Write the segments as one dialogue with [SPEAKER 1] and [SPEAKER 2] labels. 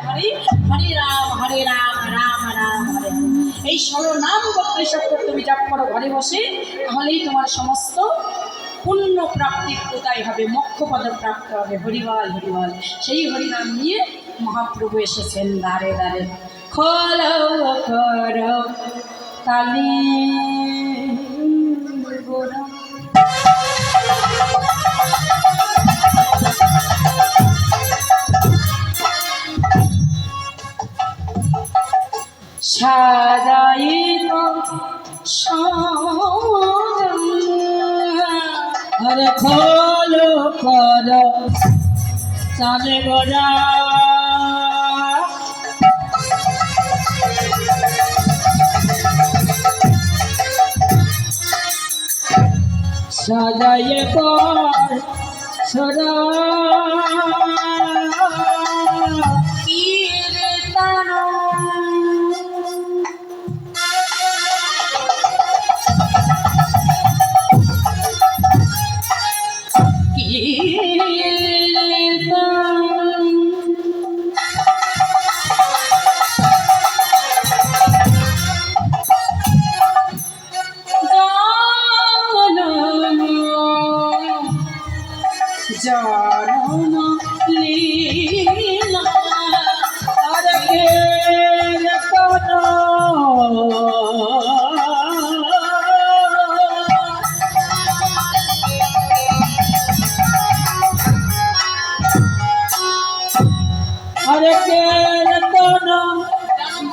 [SPEAKER 1] হরি রাম, হরে রাম রাম রাম, হরে। এই ষোলো নাম করতে সত্য তুমি জপ করো ঘরে বসে, তাহলেই তোমার সমস্ত পুণ্য প্রাপ্তির উদয় হবে মোক্ষপদ প্রাপ্ত হবে। হরিবল হরিবল। সেই হরিনাম নিয়ে মহাপ্রভু এসেছেন দ্বারে দ্বারে। খোল কর কালী সাজাইত আরে খোল কর চালে গড়া। সাজাইয়ে পর সরা। জানন লীলা। আরকে হরে কীর্তন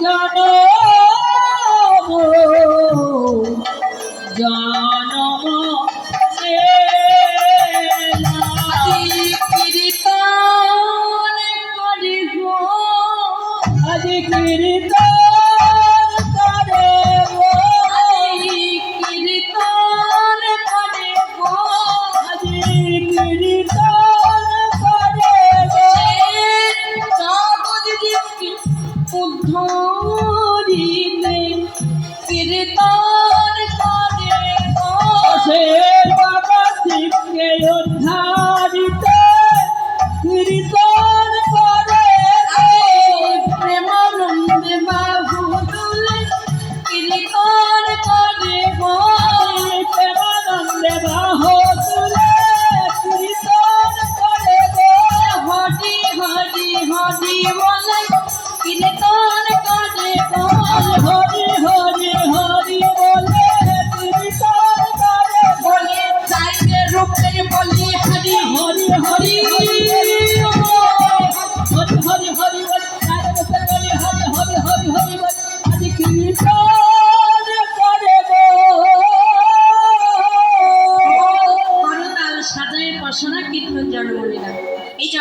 [SPEAKER 1] জানো? জানম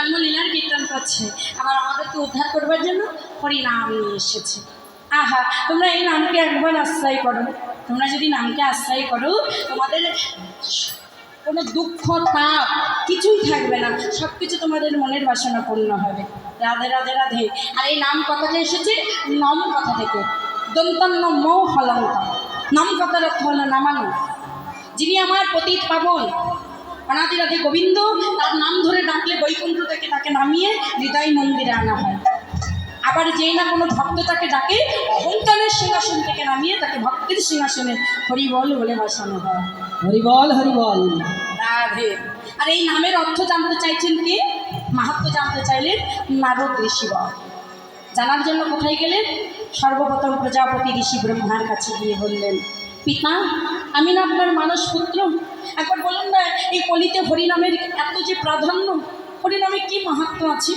[SPEAKER 1] জন্মলীলার কীর্তন করছে। আবার আমাদেরকে উদ্ধার করবার জন্য হরিনাম নিয়ে এসেছে। আহা, তোমরা এই নামকে একবার আশ্রয় করো। তোমরা যদি নামকে আশ্রয় করো, তোমাদের কোনো দুঃখ, তাপ কিছুই থাকবে না। সব কিছু তোমাদের মনের বাসনা পূর্ণ হবে। রাধে রাধে রাধে। আর এই নাম কথাটা এসেছে নম কথা থেকে। দন্তন্য মৌ হলন্ত। নম কথার অর্থ হলো নামানো। যিনি আমার পতিত পাবন অনাদি রাধে গোবিন্দ তার নাম ধরে ডাকলে বৈকুণ্ঠ থেকে তাকে নামিয়ে হৃদয় মন্দিরে আনা হয়। আবার যেই না কোনো ভক্ত তাকে ডাকে অহংকারের সিংহাসন থেকে নামিয়ে তাকে ভক্তের সিংহাসনে হরিবল বলে বসানো হয়।
[SPEAKER 2] হরিবল হরিবল।
[SPEAKER 1] রাধে। আর এই নামের অর্থ জানতে চাইছেন কে? মাহাত্ম জানতে চাইলেন নারদ ঋষি বাবা। জানার জন্য কোথায় গেলেন? সর্বপ্রথম প্রজাপতি ঋষি ব্রহ্মার কাছে গিয়ে বললেন পিতা, আমি না আপনার মানস পুত্র। একবার বলুন না, এই কলিতে হরিনামের এত যে প্রাধান্য, হরিনামে কি মাহাত্ম আছে?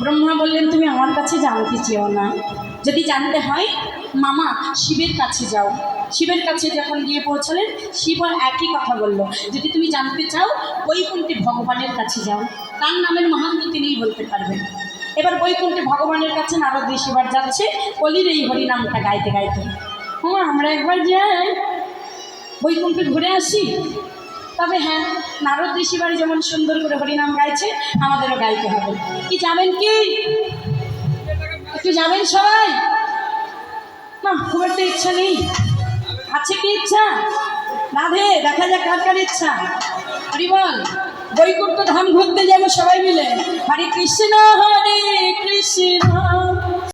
[SPEAKER 1] ব্রহ্মা বললেন, তুমি আমার কাছে জানতে চেও না। যদি জানতে হয়, মামা, শিবের কাছে যাও। শিবের কাছে যখন গিয়ে পৌঁছালেন, শিব একই কথা বলল, যদি তুমি জানতে চাও, বৈকুণ্ঠে ভগবানের কাছে যাও। তার নামের মাহাত্ম তিনিই বলতে পারবেন। এবার বৈকুণ্ঠে ভগবানের কাছে নারদ ঋষিবার যাচ্ছে, কলির এই হরিনামটা গাইতে গাইতে। হুমা আমরা একবার যাই, বৈকুণ্ঠে ঘুরে আসি। তবে হ্যাঁ নারদ ঋষিবার যেমন সুন্দর করে হরিনাম গাইছে, আমাদেরও গাইতে হবে। কি যাবেন কি? একটু যাবেন সবাই? না খুব একটা ইচ্ছা নেই। আছে কি ইচ্ছা? রাধে, দেখা যাক কার কার ইচ্ছা। হরি বল, বৈকুণ্ঠ ধাম ঘুরতে যাব সবাই মিলে। হরে কৃষ্ণ হরে কৃষ্ণ।